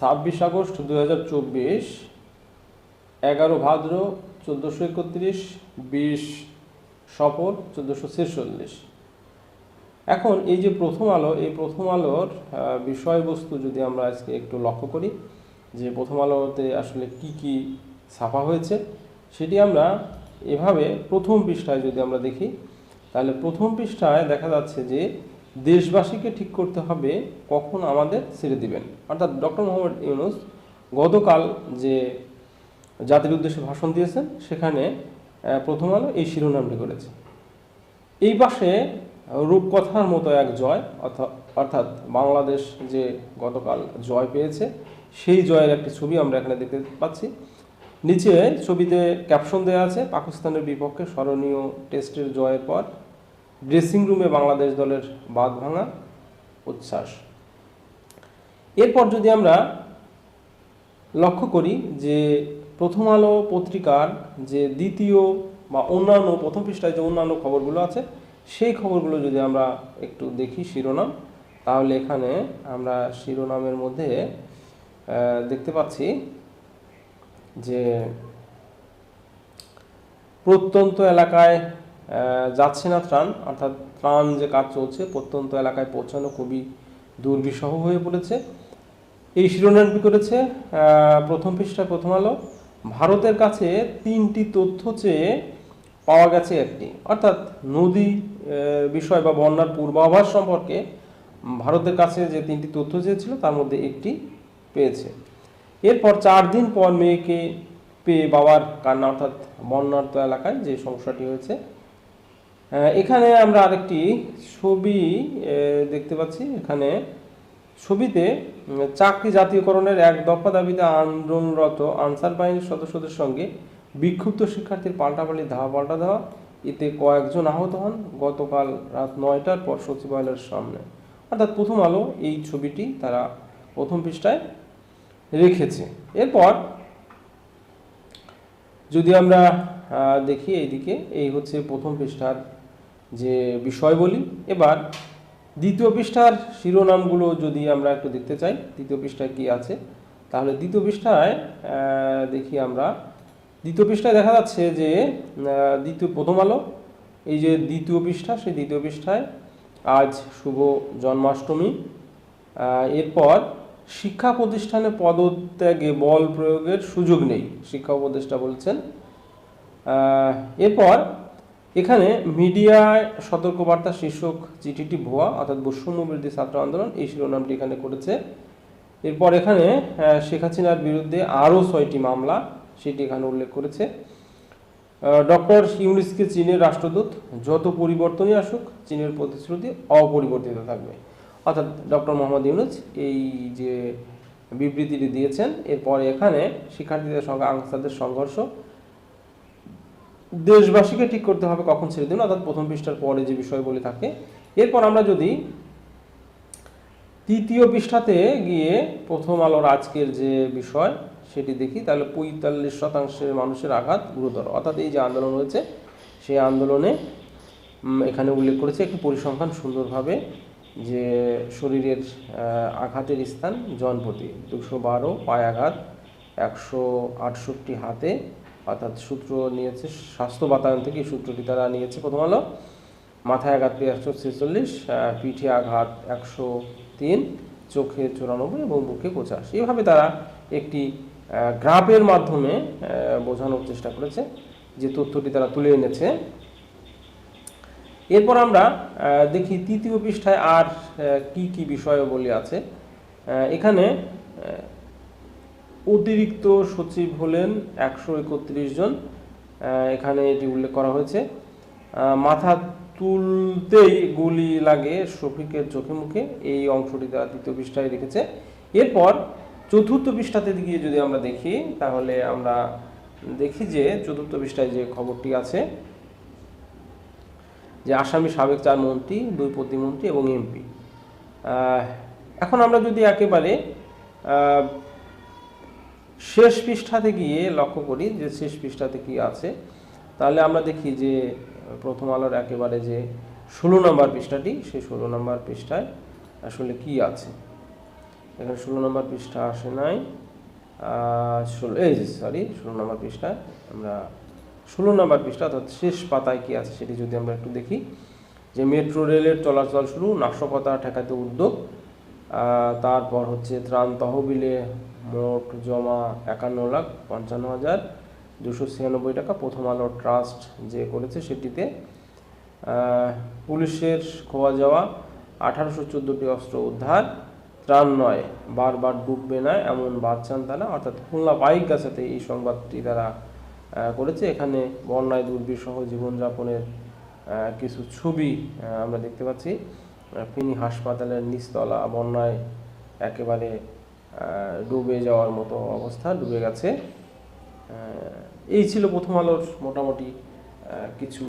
ছাব্বিশ আগস্ট দু হাজার চব্বিশ, এগারো ভাদ্র চোদ্দোশো একত্রিশ, বিশ সফর চোদ্দোশো ছেচল্লিশ। এখন এই যে প্রথম আলো, এই প্রথম আলোর বিষয়বস্তু যদি আমরা আজকে একটু লক্ষ্য করি, যে প্রথম আলোতে আসলে কি কি ছাপা হয়েছে, সেটি আমরা এভাবে প্রথম পৃষ্ঠায় যদি আমরা দেখি, তাহলে প্রথম পৃষ্ঠায় দেখা যাচ্ছে যে দেশবাসীকে ঠিক করতে হবে কখন আমাদের ছেড়ে দিবেন। অর্থাৎ ডক্টর মোহাম্মদ ইউনুস গতকাল যে জাতির উদ্দেশ্যে ভাষণ দিয়েছেন, সেখানে প্রথম আলো এই শিরোনামটি করেছে। এই পাশে রূপকথার মতো এক জয়, অর্থা- অর্থাৎ বাংলাদেশ যে গতকাল জয় পেয়েছে, সেই জয়ের একটি ছবি আমরা এখানে দেখতে পাচ্ছি। নিচে ছবিতে ক্যাপশন দেওয়া আছে, পাকিস্তানের বিপক্ষে স্মরণীয় টেস্টের জয়ের পর ড্রেসিং রুমে বাংলাদেশ দলের বাদ ভাঙা উচ্ছ্বাস। এরপর যদি আমরা লক্ষ্য করি যে প্রথম আলো পত্রিকার যে দ্বিতীয় বা অন্যান্য প্রথম পৃষ্ঠায় যে অন্যান্য খবরগুলো আছে, সেই খবরগুলো যদি আমরা একটু দেখি শিরোনাম, তাহলে এখানে আমরা শিরোনামের মধ্যে দেখতে পাচ্ছি যে প্রত্যন্ত এলাকায় যাচ্ছে না ত্রাণ, অর্থাৎ ত্রাণ যে কাজ চলছে প্রত্যন্ত এলাকায় পৌঁছানো খুবই দুর্বিষহ হয়ে পড়েছে। এই শিরোনামটি করেছে প্রথম পৃষ্ঠা প্রথম আলো। ভারতের কাছে তিনটি তথ্য চেয়ে পাওয়া গেছে একটি, অর্থাৎ নদী বিষয় বা বন্যার পূর্বাভাস সম্পর্কে ভারতের কাছে যে তিনটি তথ্য চেয়েছিল তার মধ্যে একটি পেয়েছে। এরপর চার দিন পর মেয়েকে পেয়ে বাবার কান্না, অর্থাৎ বন্যার্ত এলাকায় যে সমস্যাটি হয়েছে এখানে আমরা আরেকটি ছবি দেখতে পাচ্ছি। এখানে ছবিতে চাকরি জাতীয়করণের এক দফা দাবিতে আন্দোলনরত আনসার বাহিনীর সদস্যদের সঙ্গে বিক্ষুব্ধ শিক্ষার্থীর পাল্টাপাল্টি ধাওয়া, পাল্টা দেওয়া এতে কয়েকজন আহত হন। গতকাল রাত নয়টার পর সচিবালয়ের সামনে। অর্থাৎ প্রথম আলো এই ছবিটি তারা প্রথম পৃষ্ঠায় রেখেছে। এরপর যদি আমরা দেখি এইদিকে, এই হচ্ছে প্রথম পৃষ্ঠার যে বিষয় বলি, এবার দ্বিতীয় পৃষ্ঠার শিরোনামগুলো যদি আমরা একটু দেখতে চাই, দ্বিতীয় পৃষ্ঠায় কি আছে? তাহলে দ্বিতীয় পৃষ্ঠায় দেখি আমরা। দ্বিতীয় পৃষ্ঠায় দেখা যাচ্ছে যে দ্বিতীয় প্রথম আলো, এই যে দ্বিতীয় পৃষ্ঠা, সেই দ্বিতীয় পৃষ্ঠায় আজ শুভ জন্মাষ্টমী। এরপর শিক্ষা প্রতিষ্ঠানে পদত্যাগে বল প্রয়োগের সুযোগ নেই, শিক্ষা উপদেষ্টা বলছেন। এরপর এখানে মিডিয়ায় সতর্কবার্তা শীর্ষক চিঠিটি ভুয়া, অর্থাৎ বৈষম্য বিরোধী ছাত্র আন্দোলন, এই শিরোনামটি এখানে করেছে এরপর এখানে শেখ হাসিনার বিরুদ্ধে আরও ছয়টি মামলা, সেটি এখানে উল্লেখ করেছে। ডক্টর ইউনিসকে চীনের রাষ্ট্রদূত, যত পরিবর্তনই আসুক, চীনের প্রতিশ্রুতি অপরিবর্তিত থাকবে। অর্থাৎ ডক্টর মোহাম্মদ ইউনুস এই যে বিবৃতিটি দিয়েছেন, এরপরে এখানে শিক্ষার্থীদের সঙ্গে আনসারদের সংঘর্ষ দেশবাসীকে ঠিক করতে হবে কখন ছেড়ে দিন অর্থাৎ প্রথম পৃষ্ঠার পরে যে বিষয়গুলি থাকে। এরপর আমরা যদি তৃতীয় পৃষ্ঠাতে গিয়ে প্রথম আলোর আজকের যে বিষয় সেটি দেখি, তাহলে পঁয়তাল্লিশ শতাংশের মানুষের আঘাত গুরুতর। অর্থাৎ এই যে আন্দোলন হয়েছে সেই আন্দোলনে এখানে উল্লেখ করেছে একটি পরিসংখ্যান সুন্দরভাবে যে শরীরের আঘাতের স্থান জনপ্রতি দুশো বারো পায়ে আঘাত, একশো আটষট্টি হাতে অর্থাৎ সূত্র নিয়েছে, স্বাস্থ্য বাতায়ন থেকে সূত্রটি তারা নিয়েছে। প্রথম আলো মাথায় আঘাত পেয়ে একশো ছেচল্লিশ পিঠে আঘাত একশো তিন, চোখে চুরানব্বই এবং বুকে পঁচাশি। এভাবে তারা একটি গ্রাফের মাধ্যমে বোঝানোর চেষ্টা করেছে, যে তথ্যটি তারা তুলে এনেছে। এরপর আমরা দেখি তৃতীয় পৃষ্ঠায় আর কি কি বিষয়াবলী আছে। এখানে অতিরিক্ত সচিব হলেন একশো একত্রিশ জন। এখানে এটি উল্লেখ করা হয়েছে। মাথা তুলতেই গুলি লাগে শফিকের চোখে মুখে। এই অংশটি তারা তৃতীয় পৃষ্ঠায় রেখেছে। এরপর চতুর্থ পৃষ্ঠাতে গিয়ে যদি আমরা দেখি, তাহলে আমরা দেখি যে চতুর্থ পৃষ্ঠায় যে খবরটি আছে, যে আসামি সাবেক চার মন্ত্রী, দুই প্রতিমন্ত্রী এবং এমপি। এখন আমরা যদি একেবারে শেষ পৃষ্ঠাতে গিয়ে লক্ষ্য করি যে শেষ পৃষ্ঠাতে কি আছে, তাহলে আমরা দেখি যে প্রথম আলোর একেবারে যে ষোলো নম্বর পৃষ্ঠাটি, সেই ষোলো নম্বর পৃষ্ঠায় আসলে কি আছে? এখানে ষোলো নম্বর পৃষ্ঠা আসে নাই ষোলো, এই সরি ষোলো নম্বর পৃষ্ঠা আমরা ষোলো নম্বর পৃষ্ঠা, অর্থাৎ শেষ পাতায় কি আছে সেটি যদি আমরা একটু দেখি, যে মেট্রো রেলের চলাচল শুরু, নাশকতা ঠেকাতে উদ্যোগ তারপর হচ্ছে ত্রাণ তহবিলে মোট জমা একান্ন লাখ পঞ্চান্ন হাজার দুশো ছিয়ানব্বই টাকা। প্রথম আলো ট্রাস্ট যে করেছে সেটিতে পুলিশের খোয়া যাওয়া, আঠারোশো চোদ্দোটি অস্ত্র উদ্ধার ত্রাণ নয় বারবার ডুববে না, এমন বাদচান তারা। অর্থাৎ খুলনা বাইক গাছাতে এই সংবাদটি তারা করেছে। এখানে বন্যায় দুর্বিষহ জীবনযাপনের কিছু ছবি আমরা দেখতে পাচ্ছি। ফিনি হাসপাতালের নিচতলা বন্যায় একেবারে ডুবে যাওয়ার মতো অবস্থা ডুবে গেছে। এই ছিল প্রথম আলোর মোটামুটি কিছু